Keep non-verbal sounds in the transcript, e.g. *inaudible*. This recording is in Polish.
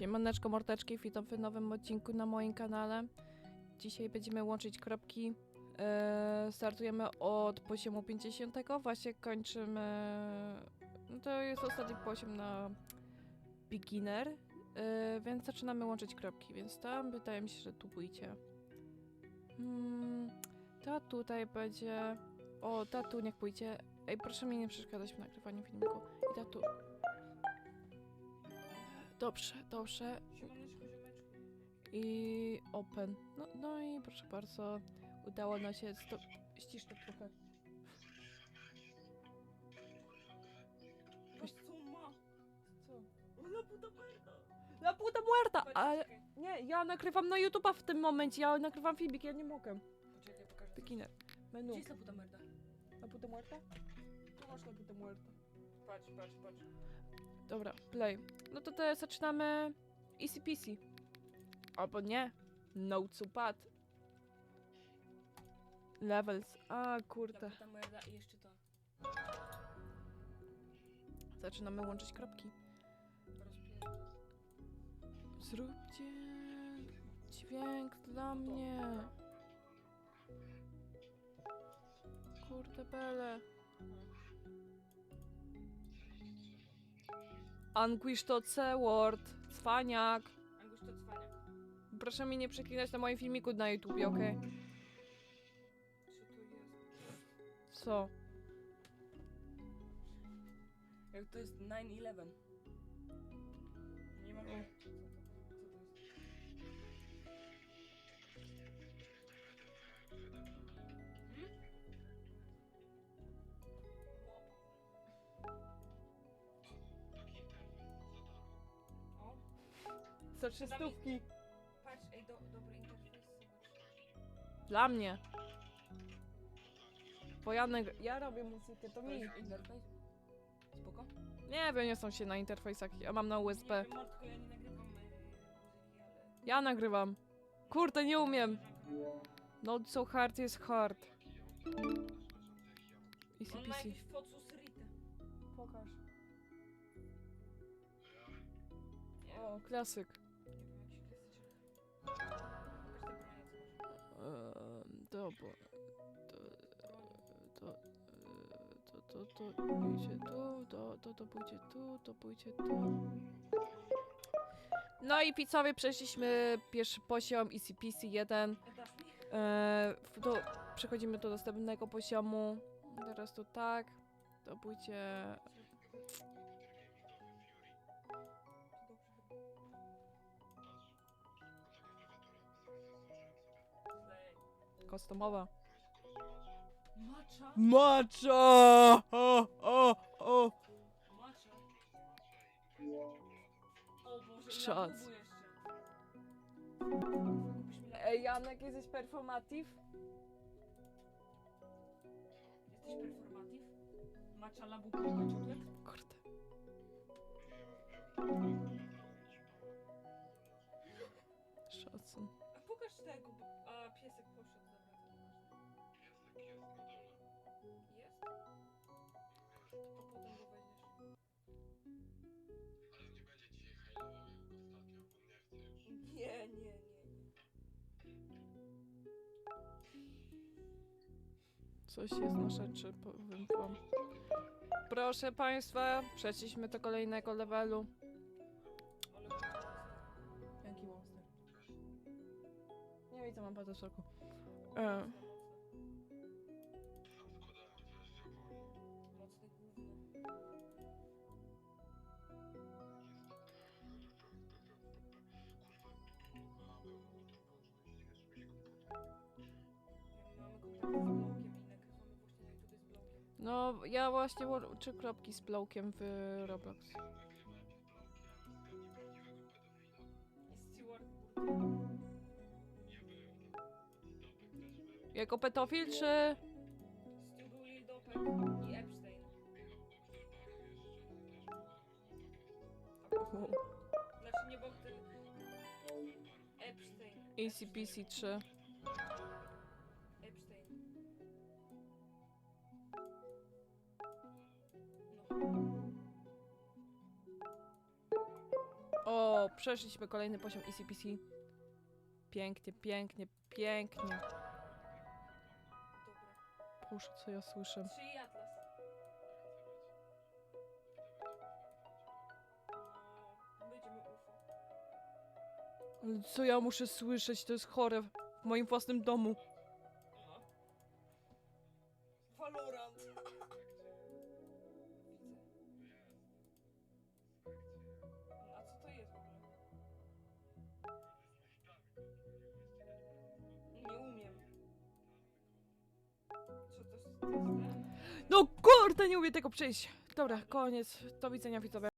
Siemaneczko mordeczki, witam w nowym odcinku na moim kanale. Dzisiaj będziemy łączyć kropki. E, startujemy od poziomu 50, właśnie kończymy... No to jest ostatni poziom na beginner, e, więc zaczynamy łączyć kropki, więc tam wydaje mi się, że tu pójdzie. Hmm, ta tutaj będzie... O, ta tu niech pójdzie. Ej, proszę mi nie przeszkadzać w nagrywaniu filmiku. I ta tu. Dobrze, dobrze. I open. No, no i proszę bardzo, udało nam się. Sto... Ścisz to trochę. La puta muerta! Ale nie, ja nagrywam na YouTube'a w tym momencie, ja nagrywam filmik, ja nie mogę. Poczekaj, pokażę. Beginner. Gdzie Menu. jest la puta merda? La puta muerta? Tu masz la puta muerta. Patrz, patrz, patrz. Dobra, play. No to teraz zaczynamy easy peasy. Albo nie. No to pad. Levels. A, kurde. i jeszcze to. Zaczynamy łączyć kropki. Zróbcie dźwięk dla mnie. Kurde bele. Anguish to C-word. Cwaniak. Anguś to cwaniak. Proszę mi nie przeklinać na moim filmiku na YouTubie, okej? Co tu jest? Co? Jak to jest 9-11? Nie mam Za trzy stówki. patrz, ej, do, dobry interfejs. Dla mnie. Bo ja, nag- ja robię muzykę, to mi. interfejs? Spoko? Nie wiem, nie są się na interfejsach. Ja mam na USB. Nie wiem, Martko, ja nie nagrywam e, muzyki, ale... Ja nagrywam. Kurde, nie umiem. Not so hard is hard. Easy On ma peasy. jakiś focus rite. Pokaż. O, klasyk. Ehm, dobra. To, to, to, to, to, to pójdzie tu, to, to, to pójdzie tu, to pójdzie tu. No i pizzowie przeszliśmy pierwszy poziom Easy Peasy 1. A dasz mi? Eee, w- to przechodzimy do następnego poziomu. Teraz to tak. To pójdzie. Kostumowa. Macza? Macza! O, o, o. Macza. O Boże, jeszcze. Mi na... Ej, Janek, jesteś performatyw? Jesteś performatyw? Macza labu? Kurde. Szacun. A pokaż tego, bo... A, piesek poszedł, dobra. Jest? To potem go weźmiesz. Nie, nie, nie, nie. Coś jest na rzeczy, powiem wam. Proszę państwa, przeszliśmy do kolejnego levelu. Właśnie na YouTube z blokiem. no, ja właśnie łączę kropki z blokiem w Roblox. I Jako pedofil, czy... Był Bogdan? Znaczy nie Bogdan. Epstein. ACPC 3. Epstein. No. O, O, przeszliśmy kolejny poziom ECPC. Pięknie, pięknie, pięknie. Boże, co ja słyszę. Trzy atlas. No, będziemy UFO. Ale co ja muszę słyszeć? To jest chore. W moim własnym domu. Aha. Valorant. *laughs* No kurde, nie umiem tego przejść. Dobra, koniec. Do widzenia widzowie.